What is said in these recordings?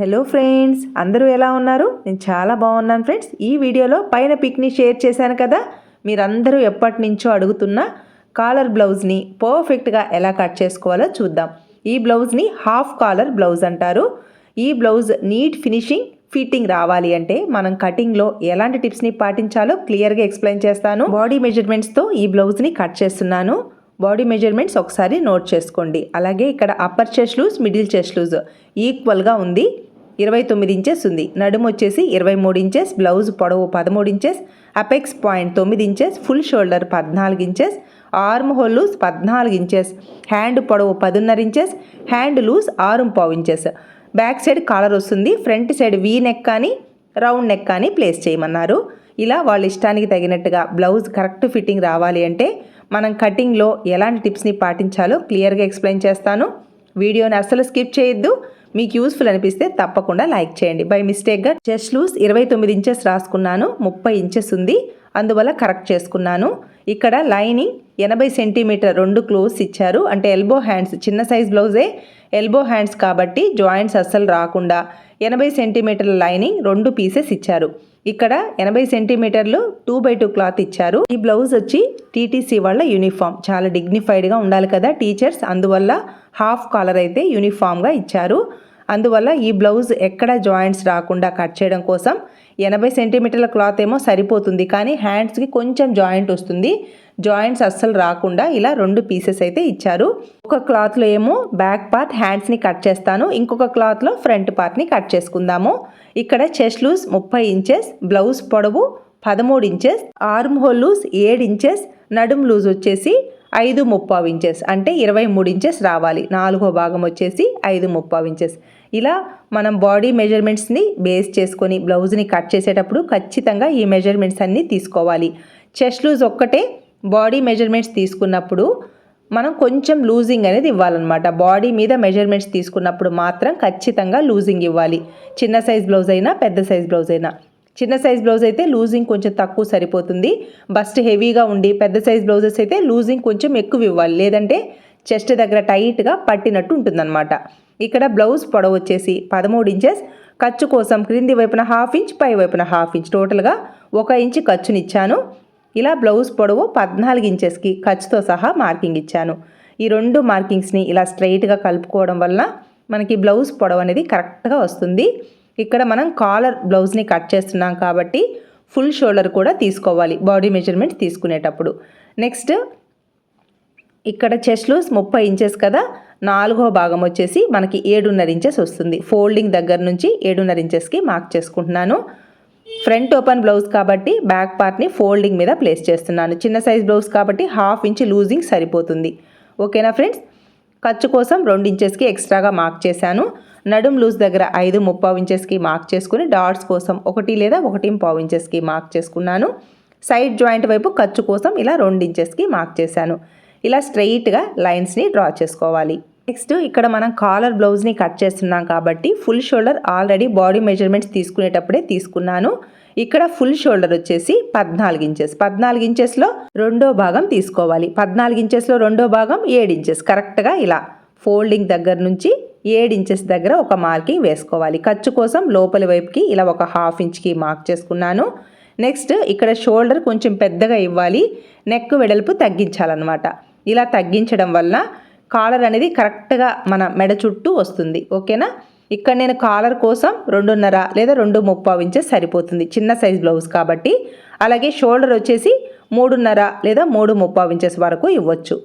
Hello friends అందరూ ఎలా ఉన్నారు? నేను చాలా బాగున్నాను ఫ్రెండ్స్ ఈ వీడియోలో పైన పిక్ని షేర్ చేశాను కదా? మీరందరూ ఎప్పటి నుంచో అడుగుతున్న కాలర్ బ్లౌజ్ని పర్ఫెక్ట్గా ఎలా కట్ చేసుకోవాలో చూద్దాం. ఈ బ్లౌజ్ని హాఫ్ కాలర్ బ్లౌజ్ అంటారు. ఈ బ్లౌజ్ నీట్ ఫినిషింగ్ ఫిట్టింగ్ రావాలి అంటే మనం కటింగ్లో ఎలాంటి టిప్స్ని పాటించాలో క్లియర్గా ఎక్స్ప్లెయిన్ చేస్తాను. బాడీ మెజర్మెంట్స్తో ఈ బ్లౌజ్ని కట్ చేస్తున్నాను. బాడీ మెజర్మెంట్స్ ఒకసారి నోట్ చేసుకోండి. అలాగే ఇక్కడ upper chest loose middle chest loose ఈక్వల్గా ఉంది. ఇరవై తొమ్మిది ఇంచెస్ ఉంది. నడుము వచ్చేసి ఇరవై మూడు ఇంచెస్ బ్లౌజ్ పొడవు పదమూడు ఇంచెస్ అపెక్స్ పాయింట్ తొమ్మిది ఇంచెస్ ఫుల్ షోల్డర్ పద్నాలుగు ఇంచెస్ ఆర్మ్ హోల్ లూజ్ పద్నాలుగు ఇంచెస్ హ్యాండ్ పొడవు పదున్నర ఇంచెస్ హ్యాండ్ లూజ్ ఆరు పావు ఇంచెస్. బ్యాక్ సైడ్ కాలర్ వస్తుంది. ఫ్రంట్ సైడ్ వీ నెక్ కానీ రౌండ్ నెక్ కానీ ప్లేస్ చేయమన్నారు. ఇలా వాళ్ళ ఇష్టానికి తగినట్టుగా బ్లౌజ్ కరెక్ట్ ఫిట్టింగ్ రావాలి అంటే మనం కటింగ్లో ఎలాంటి టిప్స్ని పాటించాలో క్లియర్గా ఎక్స్ప్లెయిన్ చేస్తాను. వీడియోని అస్సలు స్కిప్ చేయొద్దు. మీకు యూస్ఫుల్ అనిపిస్తే తప్పకుండా లైక్ చేయండి. బై మిస్టేక్గా చెస్ట్ లూస్ ఇరవై తొమ్మిది ఇంచెస్ రాసుకున్నాను. ముప్పై ఇంచెస్ ఉంది. అందువల్ల కరెక్ట్ చేసుకున్నాను. ఇక్కడ లైనింగ్ ఎనభై సెంటీమీటర్ రెండు క్లోజ్ ఇచ్చారు. అంటే ఎల్బో హ్యాండ్స్ చిన్న సైజ్ బ్లౌజే. ఎల్బో హ్యాండ్స్ కాబట్టి జాయింట్స్ అస్సలు రాకుండా ఎనభై సెంటీమీటర్ల లైనింగ్ రెండు పీసెస్ ఇచ్చారు. ఇక్కడ ఎనభై సెంటీమీటర్లు టూ బై టూ క్లాత్ ఇచ్చారు. ఈ బ్లౌజ్ వచ్చి టీటీసీ వాళ్ళ యూనిఫామ్ చాలా డిగ్నిఫైడ్గా ఉండాలి కదా టీచర్స్ అందువల్ల హాఫ్ కాలర్ అయితే యూనిఫామ్గా ఇచ్చారు. అందువల్ల ఈ బ్లౌజ్ ఎక్కడ జాయింట్స్ రాకుండా కట్ చేయడం కోసం ఎనభై సెంటీమీటర్ల క్లాత్ ఏమో సరిపోతుంది కానీ హ్యాండ్స్కి కొంచెం జాయింట్ వస్తుంది. జాయింట్స్ అస్సలు రాకుండా ఇలా రెండు పీసెస్ అయితే ఇచ్చారు. ఒక క్లాత్లో ఏమో బ్యాక్ పార్ట్ హ్యాండ్స్ని కట్ చేస్తాను ఇంకొక క్లాత్లో ఫ్రంట్ పార్ట్ని కట్ చేసుకుందాము. ఇక్కడ చెస్ట్ లూజ్ ముప్పై ఇంచెస్ బ్లౌజ్ పొడవు పదమూడు ఇంచెస్ ఆర్మ్ హోల్ లూజ్ ఏడు ఇంచెస్ నడుం లూజ్ వచ్చేసి ఐదు ముప్పావు ఇంచెస్ అంటే ఇరవై మూడు ఇంచెస్ రావాలి. నాలుగో భాగం వచ్చేసి ఐదు ముప్పావు ఇంచెస్. ఇలా మనం బాడీ మెజర్మెంట్స్ని బేస్ చేసుకొని బ్లౌజ్ని కట్ చేసేటప్పుడు ఖచ్చితంగా ఈ మెజర్మెంట్స్ అన్నీ తీసుకోవాలి. చెస్ట్ లూజ్ ఒక్కటే బాడీ మెజర్మెంట్స్ తీసుకున్నప్పుడు మనం కొంచెం లూజింగ్ అనేది ఇవ్వాలన్నమాట. బాడీ మీద మెజర్మెంట్స్ తీసుకున్నప్పుడు మాత్రం ఖచ్చితంగా లూజింగ్ ఇవ్వాలి. చిన్న సైజ్ బ్లౌజ్ అయినా పెద్ద సైజ్ బ్లౌజ్ అయినా. చిన్న సైజ్ బ్లౌజ్ అయితే లూజింగ్ కొంచెం తక్కువ సరిపోతుంది. బస్ట్ హెవీగా ఉండి పెద్ద సైజ్ బ్లౌజెస్ అయితే లూజింగ్ కొంచెం ఎక్కువ ఇవ్వాలి. లేదంటే చెస్ట్ దగ్గర టైట్గా పట్టినట్టు ఉంటుందన్నమాట. ఇక్కడ బ్లౌజ్ పొడవు వచ్చేసి పదమూడు ఇంచెస్. ఖర్చు కోసం క్రింది వైపున హాఫ్ ఇంచ్ పై వైపున హాఫ్ ఇంచ్. టోటల్గా ఒక ఇంచ్ ఖర్చునిచ్చాను ఇలా బ్లౌజ్ పొడవు పద్నాలుగు ఇంచెస్కి ఖర్చుతో సహా మార్కింగ్ ఇచ్చాను. ఈ రెండు మార్కింగ్స్ని ఇలా స్ట్రైట్గా కలుపుకోవడం వలన మనకి బ్లౌజ్ పొడవు అనేది కరెక్ట్గా వస్తుంది. ఇక్కడ మనం కాలర్ బ్లౌజ్ని కట్ చేస్తున్నాం కాబట్టి ఫుల్ షోల్డర్ కూడా తీసుకోవాలి బాడీ మెజర్మెంట్ తీసుకునేటప్పుడు. నెక్స్ట్ ఇక్కడ చెస్ట్ ముప్పై ఇంచెస్ కదా నాలుగో భాగం వచ్చేసి మనకి ఏడున్నర ఇంచెస్ వస్తుంది. ఫోల్డింగ్ దగ్గర నుంచి ఏడున్నర ఇంచెస్కి మార్క్ చేసుకుంటున్నాను. ఫ్రంట్ ఓపెన్ బ్లౌజ్ కాబట్టి బ్యాక్ పార్ట్ని ఫోల్డింగ్ మీద ప్లేస్ చేస్తున్నాను. చిన్న సైజ్ బ్లౌజ్ కాబట్టి హాఫ్ ఇంచ్ లూజింగ్ సరిపోతుంది. ఓకేనా ఫ్రెండ్స్ ఖర్చు కోసం రెండు ఇంచెస్కి ఎక్స్ట్రాగా మార్క్ చేశాను. నడుం లూజ్ దగ్గర ఐదు ముప్పావు ఇంచెస్కి మార్క్ చేసుకుని డాట్స్ కోసం ఒకటి లేదా ఒకటి పావు ఇంచెస్కి మార్క్ చేసుకున్నాను. సైడ్ జాయింట్ వైపు ఖర్చు కోసం ఇలా రెండు ఇంచెస్కి మార్క్ చేశాను. ఇలా స్ట్రెయిట్గా లైన్స్ని డ్రా చేసుకోవాలి. నెక్స్ట్ ఇక్కడ మనం కాలర్ బ్లౌజ్ని కట్ చేస్తున్నాం కాబట్టి full shoulder already body measurements తీసుకునేటప్పుడే తీసుకున్నాను. ఇక్కడ ఫుల్ షోల్డర్ వచ్చేసి పద్నాలుగు ఇంచెస్ పద్నాలుగు ఇంచెస్లో రెండో భాగం తీసుకోవాలి. పద్నాలుగు ఇంచెస్లో రెండో భాగం ఏడు ఇంచెస్ కరెక్ట్గా ఇలా ఫోల్డింగ్ దగ్గర నుంచి ఇంచెస్ దగ్గర ఒక మార్కింగ్ వేసుకోవాలి. ఖర్చు కోసం లోపలి వైపుకి ఇలా ఒక హాఫ్ ఇంచ్కి మార్క్ చేసుకున్నాను. నెక్స్ట్ ఇక్కడ షోల్డర్ కొంచెం పెద్దగా ఇవ్వాలి. నెక్ వెడల్పు తగ్గించాలన్నమాట. ఇలా తగ్గించడం వల్ల కాలర్ అనేది కరెక్ట్గా మన మెడ చుట్టూ వస్తుంది. ఓకేనా ఇక్కడ నేను కాలర్ కోసం రెండున్నర లేదా రెండు ముప్పావు ఇంచెస్ సరిపోతుంది. చిన్న సైజ్ బ్లౌజ్ కాబట్టి. అలాగే షోల్డర్ వచ్చేసి మూడున్నర లేదా మూడు ముప్పావు ఇంచెస్ వరకు ఇవ్వచ్చు.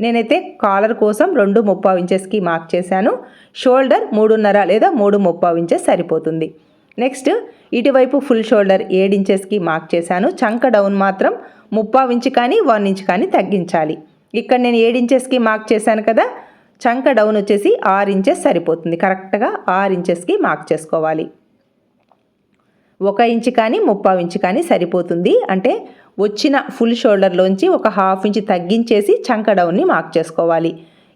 నేనైతే కాలర్ కోసం రెండు ముప్పావు ఇంచెస్కి మార్క్ చేశాను. షోల్డర్ మూడున్నర లేదా మూడు ముప్పావు ఇంచెస్ సరిపోతుంది. నెక్స్ట్ ఇటువైపు ఫుల్ షోల్డర్ ఏడు ఇంచెస్కి మార్క్ చేశాను. చంక డౌన్ మాత్రం ముప్పావు ఇంచు కానీ వన్ ఇంచ్ కానీ తగ్గించాలి. ఇక్కడ నేను ఏడు ఇంచెస్కి మార్క్ చేశాను కదా చంక డౌన్ వచ్చేసి ఆరు ఇంచెస్ సరిపోతుంది. కరెక్ట్గా ఆరు ఇంచెస్కి మార్క్ చేసుకోవాలి. ఒక ఇంచు కానీ ముప్పావు ఇంచు కానీ సరిపోతుంది. అంటే వచ్చిన ఫుల్ షోల్డర్లోంచి ఒక హాఫ్ ఇంచ్ తగ్గించేసి చంక డౌన్ని మార్క్ చేసుకోవాలి.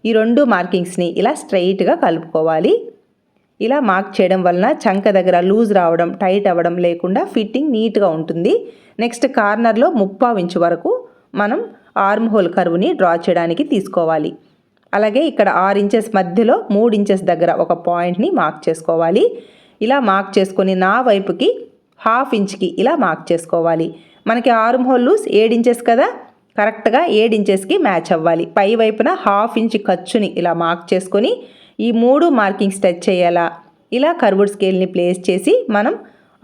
ఈ రెండు మార్కింగ్స్ని ఇలా స్ట్రైట్గా కలుపుకోవాలి. ఇలా మార్క్ చేయడం వలన చంక దగ్గర లూజ్ రావడం టైట్ అవ్వడం లేకుండా ఫిట్టింగ్ నీట్గా ఉంటుంది. నెక్స్ట్ కార్నర్లో ముప్పావు ఇంచు వరకు మనం ఆర్మ్ హోల్ కర్వ్ని డ్రా చేయడానికి తీసుకోవాలి. అలాగే ఇక్కడ ఆరు ఇంచెస్ మధ్యలో మూడు ఇంచెస్ దగ్గర ఒక పాయింట్ని మార్క్ చేసుకోవాలి. ఇలా మార్క్ చేసుకొని నా వైపుకి హాఫ్ ఇంచ్కి ఇలా మార్క్ చేసుకోవాలి. మనకి ఆర్మ్ హోల్ లూస్ ఏడు ఇంచెస్ కదా? కరెక్ట్గా ఏడు ఇంచెస్కి మ్యాచ్ అవ్వాలి. పై వైపున హాఫ్ ఇంచ్ ఖర్చుని ఇలా మార్క్ చేసుకొని ఈ మూడు మార్కింగ్స్ టచ్ చేయాలా? ఇలా కర్వుడ్ స్కేల్ని ప్లేస్ చేసి మనం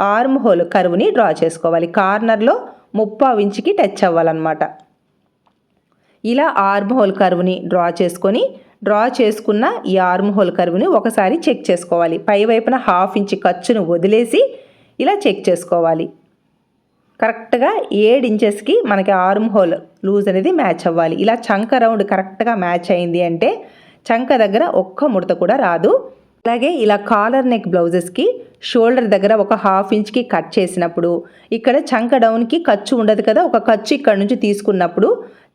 ఆర్మ్ హోల్ కర్వ్ని డ్రా చేసుకోవాలి. కార్నర్లో ముప్పావు ఇంచుకి టచ్ అవ్వాలన్నమాట. ఇలా ఆర్మ్ హోల్ కర్వ్ని డ్రా చేసుకొని డ్రా చేసుకున్న ఈ ఆర్మ్ హోల్ కర్వ్ని ఒకసారి చెక్ చేసుకోవాలి. పై వైపున హాఫ్ ఇంచ్ ఖర్చును వదిలేసి ఇలా చెక్ చేసుకోవాలి. కరెక్ట్గా ఏడు ఇంచెస్కి మనకి ఆర్మ్ హోల్ లూజ్ అనేది మ్యాచ్ అవ్వాలి. ఇలా చంక రౌండ్ కరెక్ట్గా మ్యాచ్ అయింది అంటే చంక దగ్గర ఒక్క ముడత కూడా రాదు. అలాగే ఇలా కాలర్ నెక్ బ్లౌజెస్కి షోల్డర్ దగ్గర ఒక హాఫ్ ఇంచ్కి కట్ చేసినప్పుడు ఇక్కడ చంక డౌన్కి ఖర్చు ఉండదు కదా ఒక ఖర్చు ఇక్కడ నుంచి తీసుకున్నప్పుడు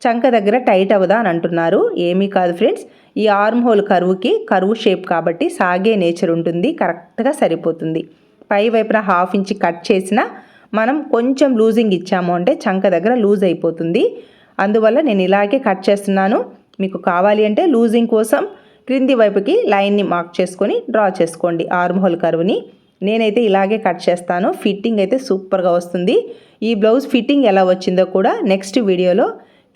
చంక దగ్గర టైట్ అవ్వదా అని అంటున్నారు. ఏమీ కాదు ఫ్రెండ్స్ ఈ ఆర్మ్ హోల్ కరువుకి కరువు షేప్ కాబట్టి సాగే నేచర్ ఉంటుంది కరెక్ట్గా సరిపోతుంది. పై వైపున హాఫ్ ఇంచ్ కట్ చేసిన మనం కొంచెం లూజింగ్ ఇచ్చాము అంటే చంక దగ్గర లూజ్ అయిపోతుంది. అందువల్ల నేను ఇలాగే కట్ చేస్తున్నాను. మీకు కావాలి అంటే లూజింగ్ కోసం క్రింది వైపుకి లైన్ని మార్క్ చేసుకొని డ్రా చేసుకోండి ఆర్మ్ హోల్ కరువుని. నేనైతే ఇలాగే కట్ చేస్తాను. ఫిట్టింగ్ అయితే సూపర్గా వస్తుంది. ఈ బ్లౌజ్ ఫిట్టింగ్ ఎలా వచ్చిందో కూడా నెక్స్ట్ వీడియోలో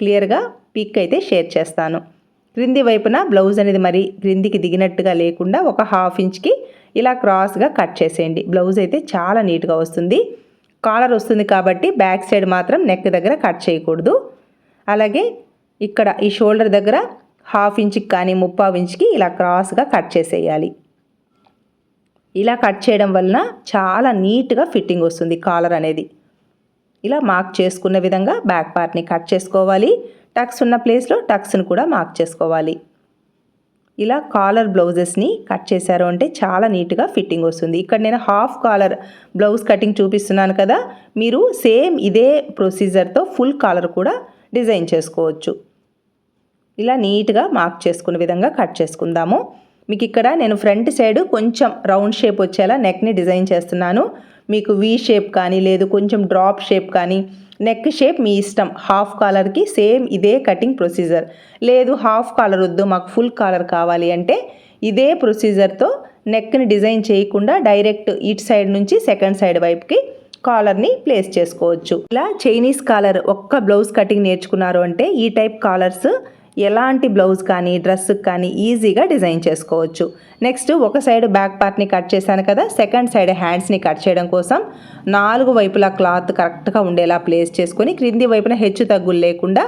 క్లియర్గా పిక్ అయితే షేర్ చేస్తాను. క్రింది వైపున బ్లౌజ్ అనేది మరి క్రిందికి దిగినట్టుగా లేకుండా ఒక హాఫ్ ఇంచ్కి ఇలా క్రాస్గా కట్ చేసేయండి. బ్లౌజ్ అయితే చాలా నీట్గా వస్తుంది. కాలర్ వస్తుంది కాబట్టి బ్యాక్ సైడ్ మాత్రం నెక్ దగ్గర కట్ చేయకూడదు. అలాగే ఇక్కడ ఈ షోల్డర్ దగ్గర హాఫ్ ఇంచ్కి కానీ ముప్పావు ఇంచ్కి ఇలా క్రాస్గా కట్ చేసేయాలి. ఇలా కట్ చేయడం వలన చాలా నీట్గా ఫిట్టింగ్ వస్తుంది కాలర్ అనేది. ఇలా మార్క్ చేసుకున్న విధంగా బ్యాక్ పార్ట్ని కట్ చేసుకోవాలి. టక్స్ ఉన్న ప్లేస్లో టక్స్ని కూడా మార్క్ చేసుకోవాలి. ఇలా కాలర్ బ్లౌజెస్ని కట్ చేశారు అంటే చాలా నీట్గా ఫిట్టింగ్ వస్తుంది. ఇక్కడ నేను హాఫ్ కాలర్ బ్లౌజ్ కటింగ్ చూపిస్తున్నాను కదా మీరు సేమ్ ఇదే ప్రొసీజర్తో ఫుల్ కాలర్ కూడా డిజైన్ చేసుకోవచ్చు. ఇలా నీట్గా మార్క్ చేసుకునే విధంగా కట్ చేసుకుందాము. మీకు ఇక్కడ నేను ఫ్రంట్ సైడ్ కొంచెం రౌండ్ షేప్ వచ్చేలా నెక్ని డిజైన్ చేస్తున్నాను. మీకు వీ షేప్ కానీ లేదు కొంచెం డ్రాప్ షేప్ కానీ నెక్ షేప్ మీ ఇష్టం. హాఫ్ కాలర్కి సేమ్ ఇదే కటింగ్ ప్రొసీజర్ లేదు హాఫ్ కాలర్ వద్దు మాకు ఫుల్ కాలర్ కావాలి అంటే ఇదే ప్రొసీజర్తో నెక్ని డిజైన్ చేయకుండా డైరెక్ట్ ఇటు సైడ్ నుంచి సెకండ్ సైడ్ వైపుకి కాలర్ని ప్లేస్ చేసుకోవచ్చు. ఇలా చైనీస్ కాలర్ ఒక్క బ్లౌజ్ కటింగ్ నేర్చుకున్నారు అంటే ఈ టైప్ కాలర్స్ ఎలాంటి బ్లౌజ్ కానీ డ్రెస్కి కానీ ఈజీగా డిజైన్ చేసుకోవచ్చు. నెక్స్ట్ ఒక సైడ్ బ్యాక్ పార్ట్ని కట్ చేశాను కదా సెకండ్ సైడ్ హ్యాండ్స్ని కట్ చేయడం కోసం నాలుగు వైపులా క్లాత్ కరెక్ట్గా ఉండేలా ప్లేస్ చేసుకొని క్రింది వైపున హెచ్చు తగ్గులు లేకుండా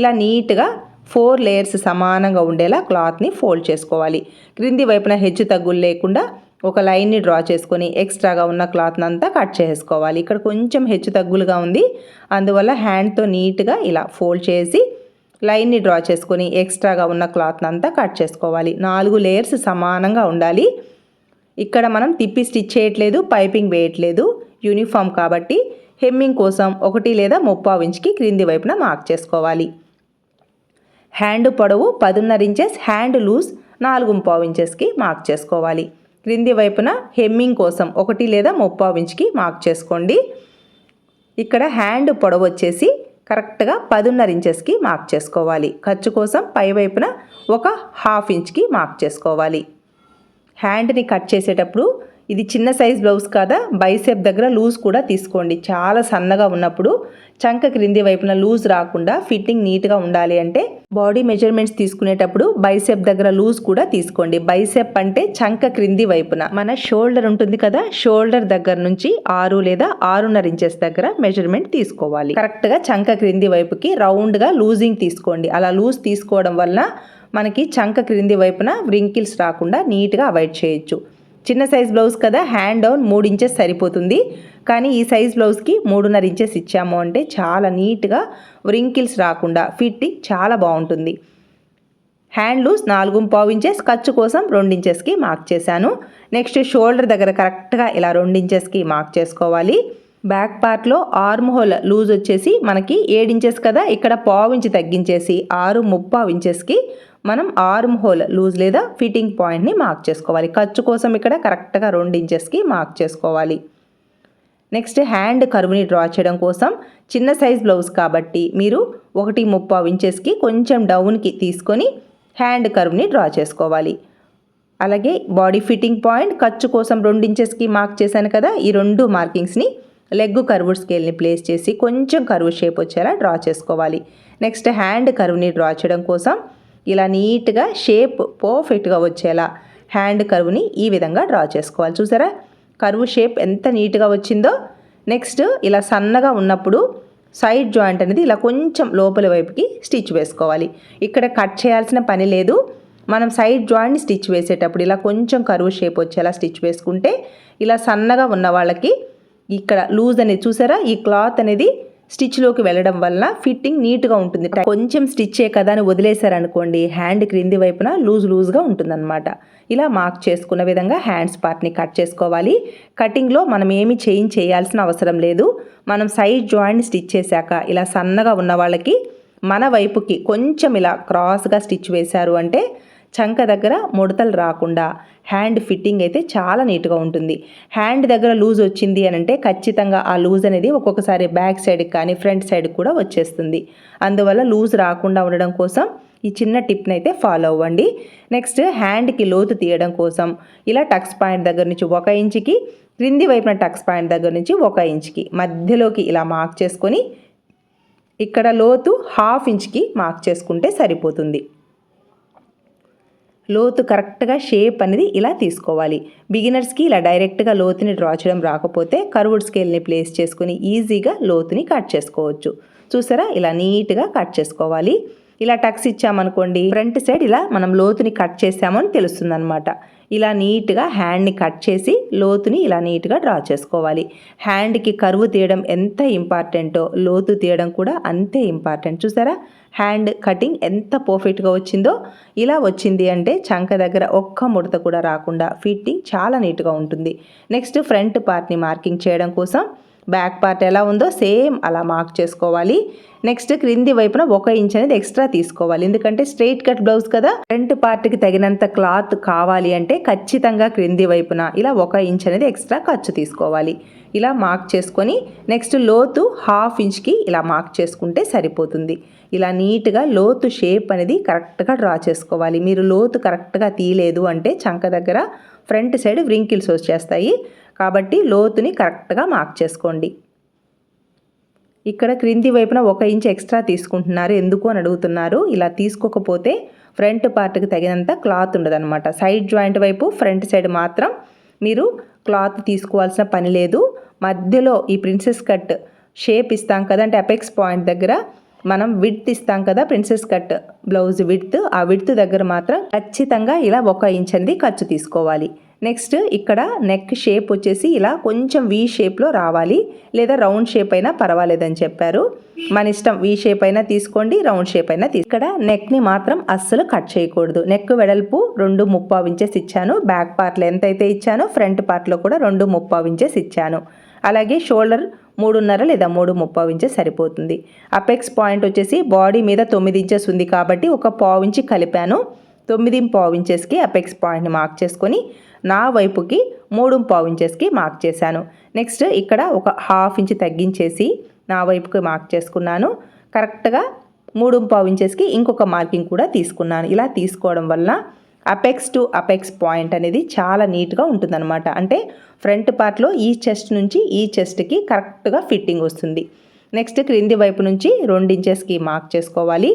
ఇలా నీట్గా ఫోర్ లేయర్స్ సమానంగా ఉండేలా క్లాత్ని ఫోల్డ్ చేసుకోవాలి. క్రింది వైపున హెచ్చు తగ్గులు లేకుండా ఒక లైన్ని డ్రా చేసుకొని ఎక్స్ట్రాగా ఉన్న క్లాత్ని అంతా కట్ చేసుకోవాలి. ఇక్కడ కొంచెం హెచ్చు తగ్గులుగా ఉంది. అందువల్ల హ్యాండ్తో నీట్గా ఇలా ఫోల్డ్ చేసి లైన్ని డ్రా చేసుకొని ఎక్స్ట్రాగా ఉన్న క్లాత్ని అంతా కట్ చేసుకోవాలి. నాలుగు లేయర్స్ సమానంగా ఉండాలి. ఇక్కడ మనం తిప్పి స్టిచ్ చేయట్లేదు పైపింగ్ వేయట్లేదు. యూనిఫామ్ కాబట్టి హెమ్మింగ్ కోసం ఒకటి లేదా ముప్పావు ఇంచ్కి క్రింది వైపున మార్క్ చేసుకోవాలి. హ్యాండ్ పొడవు పదున్నర ఇంచెస్ హ్యాండ్ లూజ్ నాలుగు ముప్పావు ఇంచెస్కి మార్క్ చేసుకోవాలి. క్రింది వైపున హెమ్మింగ్ కోసం ఒకటి లేదా ముప్పావు ఇంచ్కి మార్క్ చేసుకోండి. ఇక్కడ హ్యాండ్ పొడవు వచ్చేసి కరెక్ట్గా పదున్నర ఇంచెస్కి మార్క్ చేసుకోవాలి. ఖర్చు కోసం పై వైపున ఒక హాఫ్ ఇంచ్కి మార్క్ చేసుకోవాలి. హ్యాండ్ని కట్ చేసేటప్పుడు ఇది చిన్న సైజ్ బ్లౌజ్ కదా? బైసెప్ దగ్గర లూజ్ కూడా తీసుకోండి. చాలా సన్నగా ఉన్నప్పుడు చంక క్రింది వైపున లూజ్ రాకుండా ఫిట్టింగ్ నీట్గా ఉండాలి అంటే బాడీ మెజర్మెంట్స్ తీసుకునేటప్పుడు బైసెప్ దగ్గర లూజ్ కూడా తీసుకోండి. బైసెప్ అంటే చంక క్రింది వైపున. మన షోల్డర్ ఉంటుంది కదా? షోల్డర్ దగ్గర నుంచి ఆరు లేదా ఆరున్నర ఇంచెస్ దగ్గర మెజర్మెంట్ తీసుకోవాలి. కరెక్ట్గా చంక క్రింది వైపుకి రౌండ్గా లూజింగ్ తీసుకోండి. అలా లూజ్ తీసుకోవడం వలన మనకి చంక క్రింది వైపున వ్రింకిల్స్ రాకుండా నీట్గా అవాయిడ్ చేయొచ్చు. చిన్న సైజ్ బ్లౌజ్ కదా హ్యాండ్ డౌన్ మూడు ఇంచెస్ సరిపోతుంది. కానీ ఈ సైజ్ బ్లౌజ్కి మూడున్నర ఇంచెస్ ఇచ్చాము అంటే చాలా నీట్గా వ్రింకిల్స్ రాకుండా ఫిట్టింగ్ చాలా బాగుంటుంది. హ్యాండ్ లూస్ నాలుగు పావు ఇంచెస్ ఖర్చు కోసం రెండు ఇంచెస్కి మార్క్ చేశాను. నెక్స్ట్ షోల్డర్ దగ్గర కరెక్ట్గా ఇలా రెండు ఇంచెస్కి మార్క్ చేసుకోవాలి. బ్యాక్ పార్ట్లో ఆర్మ్ హోల్ లూజ్ వచ్చేసి మనకి ఏడు ఇంచెస్ కదా ఇక్కడ పావు ఇంచు తగ్గించేసి ఆరు ముప్పావు ఇంచెస్కి మనం ఆర్మ్ హోల్ లూజ్ లేదా ఫిట్టింగ్ పాయింట్ని మార్క్ చేసుకోవాలి. ఖర్చు కోసం ఇక్కడ కరెక్ట్గా రెండు ఇంచెస్కి మార్క్ చేసుకోవాలి. నెక్స్ట్ హ్యాండ్ కరువుని డ్రా చేయడం కోసం చిన్న సైజ్ బ్లౌజ్ కాబట్టి మీరు ఒకటి ముప్పావు ఇంచెస్కి కొంచెం డౌన్కి తీసుకొని హ్యాండ్ కరువుని డ్రా చేసుకోవాలి. అలాగే బాడీ ఫిట్టింగ్ పాయింట్ ఖర్చు కోసం రెండు ఇంచెస్కి మార్క్ చేశాను కదా ఈ రెండు మార్కింగ్స్ని లెగ్ కర్వ్డ్ స్కేల్ని ప్లేస్ చేసి కొంచెం కరువు షేప్ వచ్చేలా డ్రా చేసుకోవాలి. నెక్స్ట్ హ్యాండ్ కరువుని డ్రా చేయడం కోసం ఇలా నీట్గా షేప్ పర్ఫెక్ట్గా వచ్చేలా హ్యాండ్ కర్వ్ని ఈ విధంగా డ్రా చేసుకోవాలి. చూసారా? కర్వ్ షేప్ ఎంత నీట్గా వచ్చిందో. నెక్స్ట్ ఇలా సన్నగా ఉన్నప్పుడు సైడ్ జాయింట్ అనేది ఇలా కొంచెం లోపల వైపుకి స్టిచ్ వేసుకోవాలి. ఇక్కడ కట్ చేయాల్సిన పని లేదు. మనం సైడ్ జాయింట్ని స్టిచ్ వేసేటప్పుడు ఇలా కొంచెం కరువు షేప్ వచ్చేలా స్టిచ్ వేసుకుంటే ఇలా సన్నగా ఉన్న వాళ్ళకి ఇక్కడ లూజ్ అనేది చూసారా? ఈ క్లాత్ అనేది స్టిచ్లోకి వెళ్ళడం వల్ల ఫిట్టింగ్ నీట్గా ఉంటుంది. కొంచెం స్టిచ్చే కదా అని వదిలేశారనుకోండి హ్యాండ్ క్రింది వైపున లూజ్ లూజ్గా ఉంటుందన్నమాట. ఇలా మార్క్ చేసుకున్న విధంగా హ్యాండ్స్ పార్ట్ని కట్ చేసుకోవాలి. కటింగ్లో మనం ఏమి చేంజ్ చేయాల్సిన అవసరం లేదు. మనం సైడ్ జాయింట్ స్టిచ్ చేశాక ఇలా సన్నగా ఉన్న వాళ్ళకి మన వైపుకి కొంచెం ఇలా క్రాస్గా స్టిచ్ వేశారు అంటే చంక దగ్గర ముడతలు రాకుండా హ్యాండ్ ఫిట్టింగ్ అయితే చాలా నీట్గా ఉంటుంది. హ్యాండ్ దగ్గర లూజ్ వచ్చింది అని అంటే ఖచ్చితంగా ఆ లూజ్ అనేది ఒక్కొక్కసారి బ్యాక్ సైడ్కి కానీ ఫ్రంట్ సైడ్కి కూడా వచ్చేస్తుంది. అందువల్ల లూజ్ రాకుండా ఉండడం కోసం ఈ చిన్న టిప్ని అయితే ఫాలో అవ్వండి. నెక్స్ట్ హ్యాండ్కి లోతు తీయడం కోసం ఇలా టక్స్ పాయింట్ దగ్గర నుంచి ఒక ఇంచుకి క్రింది వైపున టక్స్ పాయింట్ దగ్గర నుంచి ఒక ఇంచుకి మధ్యలోకి ఇలా మార్క్ చేసుకొని ఇక్కడ లోతు హాఫ్ ఇంచ్కి మార్క్ చేసుకుంటే సరిపోతుంది. లోతు కరెక్ట్గా షేప్ అనేది ఇలా తీసుకోవాలి. బిగినర్స్కి ఇలా డైరెక్ట్గా లోతుని డ్రా చేయడం రాకపోతే కర్వుడ్ స్కేల్ని ప్లేస్ చేసుకుని ఈజీగా లోతుని కట్ చేసుకోవచ్చు. చూసారా? ఇలా నీట్గా కట్ చేసుకోవాలి. ఇలా టక్స్ ఇచ్చామనుకోండి ఫ్రంట్ సైడ్ ఇలా మనం లోతుని కట్ చేసామని తెలుస్తుంది అనమాట ఇలా నీట్గా హ్యాండ్ని కట్ చేసి లోతుని ఇలా నీట్గా డ్రా చేసుకోవాలి. హ్యాండ్కి కరువు తీయడం ఎంత ఇంపార్టెంటో లోతు తీయడం కూడా అంతే ఇంపార్టెంట్. చూసారా? హ్యాండ్ కటింగ్ ఎంత పర్ఫెక్ట్గా వచ్చిందో ఇలా వచ్చింది అంటే చంక దగ్గర ఒక్క ముడత కూడా రాకుండా ఫిట్టింగ్ చాలా నీట్గా ఉంటుంది. నెక్స్ట్ ఫ్రంట్ పార్ట్ని మార్కింగ్ చేయడం కోసం బ్యాక్ పార్ట్ ఎలా ఉందో సేమ్ అలా మార్క్ చేసుకోవాలి. నెక్స్ట్ క్రింది వైపున ఒక ఇంచ్ అనేది ఎక్స్ట్రా తీసుకోవాలి. ఎందుకంటే స్ట్రైట్ కట్ బ్లౌజ్ కదా. ఫ్రంట్ పార్ట్కి తగినంత క్లాత్ కావాలి అంటే ఖచ్చితంగా క్రింది వైపున ఇలా ఒక ఇంచ్ అనేది ఎక్స్ట్రా ఖర్చు తీసుకోవాలి. ఇలా మార్క్ చేసుకొని నెక్స్ట్ లోతు హాఫ్ ఇంచ్కి ఇలా మార్క్ చేసుకుంటే సరిపోతుంది. ఇలా నీట్గా లోతు షేప్ అనేది కరెక్ట్గా డ్రా చేసుకోవాలి. మీరు లోతు కరెక్ట్గా తీయలేదు అంటే చంక దగ్గర ఫ్రంట్ సైడ్ వ్రింకిల్స్ వచ్చేస్తాయి. కాబట్టి లోతుని కరెక్ట్గా మార్క్ చేసుకోండి. ఇక్కడ క్రింది వైపున ఒక ఇంచ్ ఎక్స్ట్రా తీసుకుంటున్నారు. ఎందుకు అని అడుగుతున్నారు. ఇలా తీసుకోకపోతే ఫ్రంట్ పార్ట్కి తగినంత క్లాత్ ఉండదన్నమాట. సైడ్ జాయింట్ వైపు ఫ్రంట్ సైడ్ మాత్రం మీరు క్లాత్ తీసుకోవాల్సిన పని లేదు. మధ్యలో ఈ ప్రిన్సెస్ కట్ షేప్ ఇస్తాం కదా అంటే అపెక్స్ పాయింట్ దగ్గర మనం విడ్త్ ఇస్తాం కదా ప్రిన్సెస్ కట్ బ్లౌజ్ విడ్త్ ఆ విడ్త్ దగ్గర మాత్రం ఖచ్చితంగా ఇలా ఒక ఇంచ్ అనేది ఖర్చు తీసుకోవాలి. నెక్స్ట్ ఇక్కడ నెక్ షేప్ వచ్చేసి ఇలా కొంచెం వీ షేప్లో రావాలి. లేదా రౌండ్ షేప్ అయినా పర్వాలేదని చెప్పారు. మన ఇష్టం వీ షేప్ అయినా తీసుకోండి రౌండ్ షేప్ అయినా తీసు ఇక్కడ నెక్ని మాత్రం అస్సలు కట్ చేయకూడదు. నెక్ వెడల్పు రెండు ముప్పావు ఇంచెస్ ఇచ్చాను. బ్యాక్ పార్ట్లో ఎంత అయితే ఇచ్చానో. ఫ్రంట్ పార్ట్లో కూడా రెండు ముప్పావు ఇంచెస్ ఇచ్చాను. అలాగే షోల్డర్ మూడున్నర లేదా మూడు ముప్పావు ఇంచెస్ సరిపోతుంది. అపెక్స్ పాయింట్ వచ్చేసి బాడీ మీద తొమ్మిది ఇంచెస్ ఉంది కాబట్టి ఒక పావు ఇంచి కలిపాను. తొమ్మిది పావు ఇంచెస్కి అపెక్స్ పాయింట్ని మార్క్ చేసుకొని నా వైపుకి మూడు పావు ఇంచెస్కి మార్క్ చేశాను. నెక్స్ట్ ఇక్కడ ఒక హాఫ్ ఇంచ్ తగ్గించేసి నా వైపుకి మార్క్ చేసుకున్నాను. కరెక్ట్గా మూడు పావు ఇంచెస్కి ఇంకొక మార్కింగ్ కూడా తీసుకున్నాను. ఇలా తీసుకోవడం వల్ల అపెక్స్ టు అపెక్స్ పాయింట్ అనేది చాలా నీట్గా ఉంటుందన్నమాట. అంటే ఫ్రంట్ పార్ట్లో ఈ చెస్ట్ నుంచి ఈ చెస్ట్కి కరెక్ట్గా ఫిట్టింగ్ వస్తుంది. నెక్స్ట్ క్రింది వైపు నుంచి రెండు ఇంచెస్కి మార్క్ చేసుకోవాలి.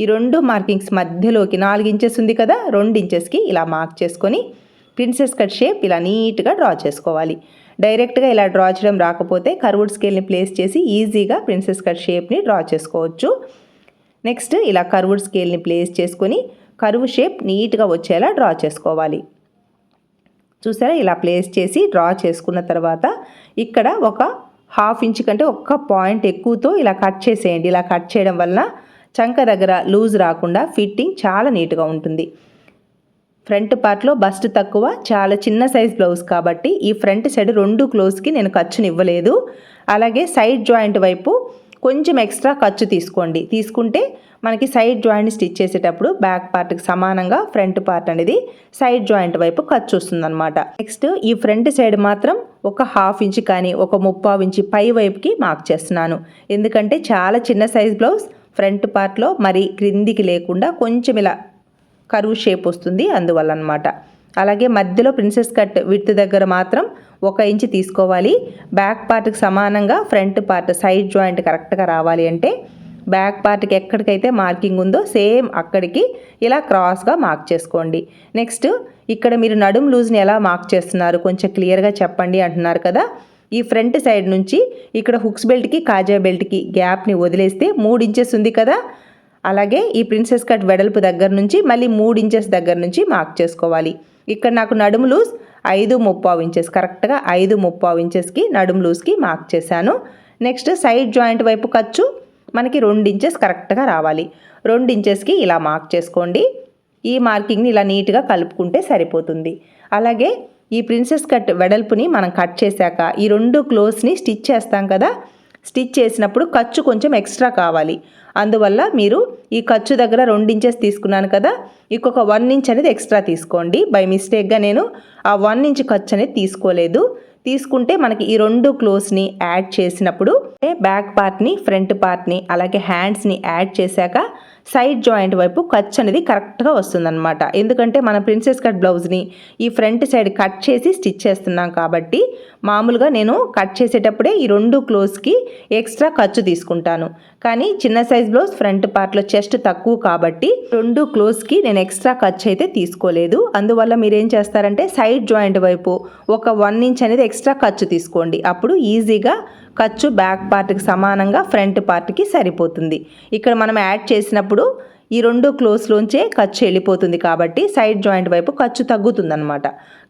ఈ రెండు మార్కింగ్స్ మధ్యలోకి నాలుగు ఇంచెస్ ఉంది కదా రెండు ఇంచెస్కి ఇలా మార్క్ చేసుకొని ప్రిన్సెస్ కట్ షేప్ ఇలా నీట్గా డ్రా చేసుకోవాలి. డైరెక్ట్గా ఇలా డ్రా చేయడం రాకపోతే కర్వుడ్ స్కేల్ని ప్లేస్ చేసి ఈజీగా ప్రిన్సెస్ కట్ షేప్ని డ్రా చేసుకోవచ్చు. నెక్స్ట్ ఇలా కర్వుడ్ స్కేల్ని ప్లేస్ చేసుకొని కరువు షేప్ నీట్గా వచ్చేలా డ్రా చేసుకోవాలి. చూసారా? ఇలా ప్లేస్ చేసి డ్రా చేసుకున్న తర్వాత ఇక్కడ ఒక హాఫ్ ఇంచ్ కంటే ఒక్క పాయింట్ ఎక్కువతో ఇలా కట్ చేసేయండి. ఇలా కట్ చేయడం వలన చంక దగ్గర లూజ్ రాకుండా ఫిట్టింగ్ చాలా నీట్గా ఉంటుంది. ఫ్రంట్ పార్ట్లో బస్ట్ తక్కువ చాలా చిన్న సైజ్ బ్లౌజ్ కాబట్టి ఈ ఫ్రంట్ సైడ్ రెండు క్లోజ్కి నేను ఖర్చునివ్వలేదు. అలాగే సైడ్ జాయింట్ వైపు కొంచెం ఎక్స్ట్రా ఖర్చు తీసుకోండి. తీసుకుంటే మనకి సైడ్ జాయింట్ స్టిచ్ చేసేటప్పుడు బ్యాక్ పార్ట్కి సమానంగా ఫ్రంట్ పార్ట్ అనేది సైడ్ జాయింట్ వైపు ఖర్చు వస్తుందన్నమాట. నెక్స్ట్ ఈ ఫ్రంట్ సైడ్ మాత్రం ఒక హాఫ్ ఇంచ్ కానీ ఒక ముప్పావు ఇంచ్ పై వైపుకి మార్క్ చేస్తున్నాను. ఎందుకంటే చాలా చిన్న సైజ్ బ్లౌజ్ ఫ్రంట్ పార్ట్లో మరి క్రిందికి లేకుండా కొంచెం ఇలా కరువు షేప్ వస్తుంది అందువల్ల అనమాట అలాగే మధ్యలో ప్రిన్సెస్ కట్ విత్ దగ్గర మాత్రం ఒక ఇంచ్ తీసుకోవాలి. బ్యాక్ పార్ట్కి సమానంగా ఫ్రంట్ పార్ట్ సైడ్ జాయింట్ కరెక్ట్గా రావాలి అంటే బ్యాక్ పార్ట్కి ఎక్కడికైతే మార్కింగ్ ఉందో సేమ్ అక్కడికి ఇలా క్రాస్గా మార్క్ చేసుకోండి. నెక్స్ట్ ఇక్కడ మీరు నడుం లూజ్ని ఎలా మార్క్ చేస్తున్నారు? కొంచెం క్లియర్గా చెప్పండి అంటున్నారు కదా. ఈ ఫ్రంట్ సైడ్ నుంచి ఇక్కడ హుక్స్ బెల్ట్కి కాజా బెల్ట్కి గ్యాప్ని వదిలేస్తే మూడు ఇంచెస్ ఉంది కదా. అలాగే ఈ ప్రిన్సెస్ కట్ వెడల్పు దగ్గర నుంచి మళ్ళీ మూడు ఇంచెస్ దగ్గర నుంచి మార్క్ చేసుకోవాలి. ఇక్కడ నాకు నడుము లూజ్ ఐదు ముప్పావు ఇంచెస్ కరెక్ట్గా ఐదు ముప్పావు ఇంచెస్కి నడుము లూజ్కి మార్క్ చేశాను. నెక్స్ట్ సైడ్ జాయింట్ వైపు ఖర్చు మనకి రెండు ఇంచెస్ కరెక్ట్గా రావాలి. రెండు ఇంచెస్కి ఇలా మార్క్ చేసుకోండి. ఈ మార్కింగ్ని ఇలా నీట్గా కలుపుకుంటే సరిపోతుంది. అలాగే ఈ ప్రిన్సెస్ కట్ వెడల్పుని మనం కట్ చేశాక ఈ రెండు క్లోత్స్ని స్టిచ్ చేస్తాం కదా స్టిచ్ చేసినప్పుడు ఖర్చు కొంచెం ఎక్స్ట్రా కావాలి. అందువల్ల మీరు ఈ ఖర్చు దగ్గర రెండు ఇంచెస్ తీసుకున్నాను కదా ఇంకొక వన్ ఇంచ్ అనేది ఎక్స్ట్రా తీసుకోండి. బై మిస్టేక్గా నేను ఆ వన్ ఇంచ్ ఖర్చు అనేది తీసుకోలేదు. తీసుకుంటే మనకి ఈ రెండు క్లోత్స్ని యాడ్ చేసినప్పుడు బ్యాక్ పార్ట్ని ఫ్రంట్ పార్ట్ని అలాగే హ్యాండ్స్ని యాడ్ చేశాక సైడ్ జాయింట్ వైపు ఖర్చు అనేది కరెక్ట్గా వస్తుందన్నమాట. ఎందుకంటే మన ప్రిన్సెస్ కట్ బ్లౌజ్ని ఈ ఫ్రంట్ సైడ్ కట్ చేసి స్టిచ్ చేస్తున్నాం కాబట్టి మామూలుగా నేను కట్ చేసేటప్పుడే ఈ రెండు క్లోజ్కి ఎక్స్ట్రా ఖర్చు తీసుకుంటాను. కానీ చిన్న సైజ్ బ్లౌజ్ ఫ్రంట్ పార్ట్లో చెస్ట్ తక్కువ కాబట్టి రెండు క్లోజ్కి నేను ఎక్స్ట్రా ఖర్చు అయితే తీసుకోలేదు. అందువల్ల మీరేం చేస్తారంటే సైడ్ జాయింట్ వైపు ఒక వన్ ఇంచ్ అనేది ఎక్స్ట్రా ఖర్చు తీసుకోండి. అప్పుడు ఈజీగా ఖర్చు బ్యాక్ పార్ట్కి సమానంగా ఫ్రంట్ పార్ట్కి సరిపోతుంది. ఇక్కడ మనం యాడ్ చేసినప్పుడు ఈ రెండు క్లోజ్లోంచే ఖర్చు వెళ్ళిపోతుంది కాబట్టి సైడ్ జాయింట్ వైపు ఖర్చు తగ్గుతుందనమాట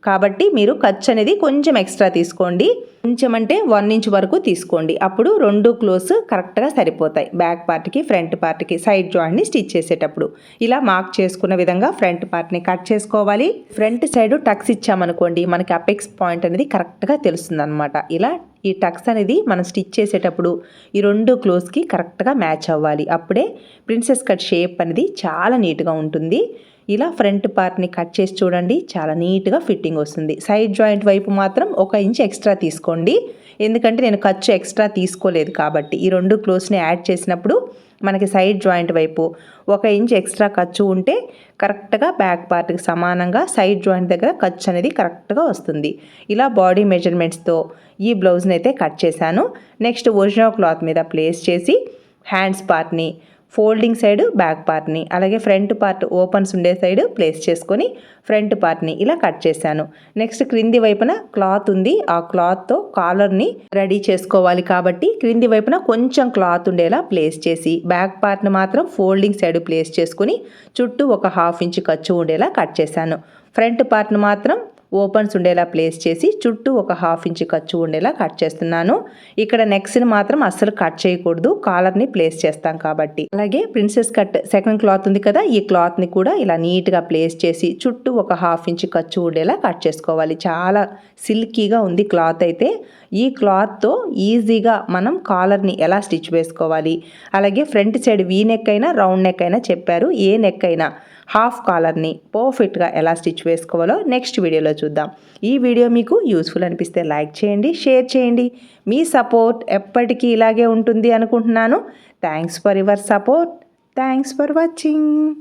కాబట్టి మీరు ఖర్చు అనేది కొంచెం ఎక్స్ట్రా తీసుకోండి. కొంచెం అంటే వన్ ఇంచ్ వరకు తీసుకోండి. అప్పుడు రెండు క్లోజ్ కరెక్ట్గా సరిపోతాయి. బ్యాక్ పార్ట్కి ఫ్రంట్ పార్ట్కి సైడ్ జాయింట్ని స్టిచ్ చేసేటప్పుడు. ఇలా మార్క్ చేసుకున్న విధంగా ఫ్రంట్ పార్ట్ని కట్ చేసుకోవాలి. ఫ్రంట్ సైడ్ టక్స్ ఇచ్చామనుకోండి మనకి అపెక్స్ పాయింట్ అనేది కరెక్ట్గా తెలుస్తుంది అనమాట ఇలా ఈ టక్స్ అనేది మనం స్టిచ్ చేసేటప్పుడు ఈ రెండు క్లోజ్కి కరెక్ట్గా మ్యాచ్ అవ్వాలి. అప్పుడే ప్రిన్సెస్ కట్ షేప్ అనేది చాలా నీట్గా ఉంటుంది. ఇలా ఫ్రంట్ పార్ట్ని కట్ చేసి చూడండి చాలా నీట్గా ఫిట్టింగ్ వస్తుంది. సైడ్ జాయింట్ వైపు మాత్రం ఒక ఇంచ్ ఎక్స్ట్రా తీసుకోండి. ఎందుకంటే నేను ఖర్చు ఎక్స్ట్రా తీసుకోలేదు కాబట్టి ఈ రెండు క్లోజ్ని యాడ్ చేసినప్పుడు మనకి సైడ్ జాయింట్ వైపు ఒక ఇంచ్ ఎక్స్ట్రా ఖర్చు ఉంటే కరెక్ట్గా బ్యాక్ పార్ట్కి సమానంగా సైడ్ జాయింట్ దగ్గర ఖర్చు అనేది కరెక్ట్గా వస్తుంది. ఇలా బాడీ మెజర్మెంట్స్తో ఈ బ్లౌజ్ని అయితే కట్ చేశాను. నెక్స్ట్ ఒరిజినల్ క్లాత్ మీద ప్లేస్ చేసి హ్యాండ్స్ పార్ట్ని ఫోల్డింగ్ సైడ్ బ్యాక్ పార్ట్ని అలాగే ఫ్రంట్ పార్ట్ ఓపెన్స్ ఉండే సైడ్ ప్లేస్ చేసుకొని ఫ్రంట్ పార్ట్ని ఇలా కట్ చేశాను. నెక్స్ట్ క్రింది వైపున క్లాత్ ఉంది. ఆ క్లాత్తో కాలర్ని రెడీ చేసుకోవాలి కాబట్టి క్రింది వైపున కొంచెం క్లాత్ ఉండేలా ప్లేస్ చేసి బ్యాక్ పార్ట్ని మాత్రం ఫోల్డింగ్ సైడ్ ప్లేస్ చేసుకుని చుట్టూ ఒక హాఫ్ ఇంచ్ ఖర్చు ఉండేలా కట్ చేశాను. ఫ్రంట్ పార్ట్ని మాత్రం ఓపెన్స్ ఉండేలా ప్లేస్ చేసి చుట్టూ ఒక హాఫ్ ఇంచ్ ఖర్చు ఉండేలా కట్ చేస్తున్నాను. ఇక్కడ నెక్స్ట్ని మాత్రం అస్సలు కట్ చేయకూడదు. కాలర్ని ప్లేస్ చేస్తాం కాబట్టి. అలాగే ప్రిన్సెస్ కట్ సెకండ్ క్లాత్ ఉంది కదా ఈ క్లాత్ని కూడా ఇలా నీట్గా ప్లేస్ చేసి చుట్టూ ఒక హాఫ్ ఇంచ్ ఖర్చు ఉండేలా కట్ చేసుకోవాలి. చాలా సిల్కీగా ఉంది క్లాత్ అయితే. ఈ క్లాత్తో ఈజీగా మనం కాలర్ని ఎలా స్టిచ్ వేసుకోవాలి? అలాగే ఫ్రంట్ సైడ్ వీ నెక్ అయినా రౌండ్ నెక్ అయినా చెప్పారు. ఏ నెక్ అయినా హాఫ్ కాలర్ని పర్ఫెక్ట్గా ఎలా స్టిచ్ వేసుకోవాలో నెక్స్ట్ వీడియోలో చూద్దాం. ఈ వీడియో మీకు యూస్ఫుల్ అనిపిస్తే లైక్ చేయండి షేర్ చేయండి. మీ సపోర్ట్ ఎప్పటికీ ఇలాగే ఉంటుంది అనుకుంటున్నాను. Thanks for your support. Thanks for watching.